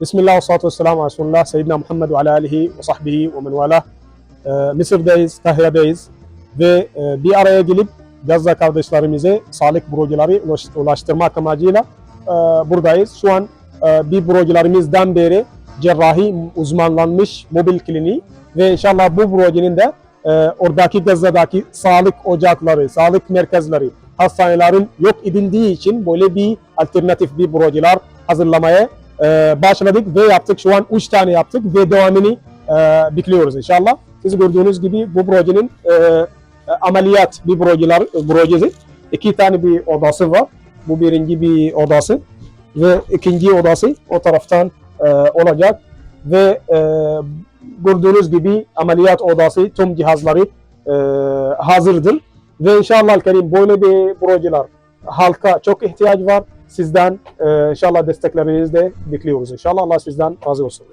Bismillah ve salatu ve selamu ala Resulullah Seyyidina Muhammed ve ala alihi ve sahbihi ve men valah. Ee, Mısır'dayız, Kahire'deyiz ve e, bir araya gelip Gazze kardeşlerimize sağlık projeleri ulaş- ulaştırmak amacıyla e, buradayız. Şu an e, bir projelerimizden beri cerrahi uzmanlanmış mobil kliniği ve inşallah bu projenin de e, oradaki Gazze'daki sağlık ocakları, sağlık merkezleri, hastanelerin yok edildiği için böyle bir alternatif bir projeler hazırlamaya e, başladık ve yaptık. Şu an 3 tane yaptık ve devamını e, bekliyoruz inşallah. Siz gördüğünüz gibi bu projenin e, ameliyat bir projeler projesi. İki tane bir odası var. Bu birinci bir odası ve ikinci odası o taraftan e, olacak ve e, gördüğünüz gibi ameliyat odası tüm cihazları e, hazırdır ve inşallah Kerim böyle bir projeler halka çok ihtiyaç var. Sizden e, inşallah desteklerinizi de bekliyoruz. İnşallah Allah sizden razı olsun.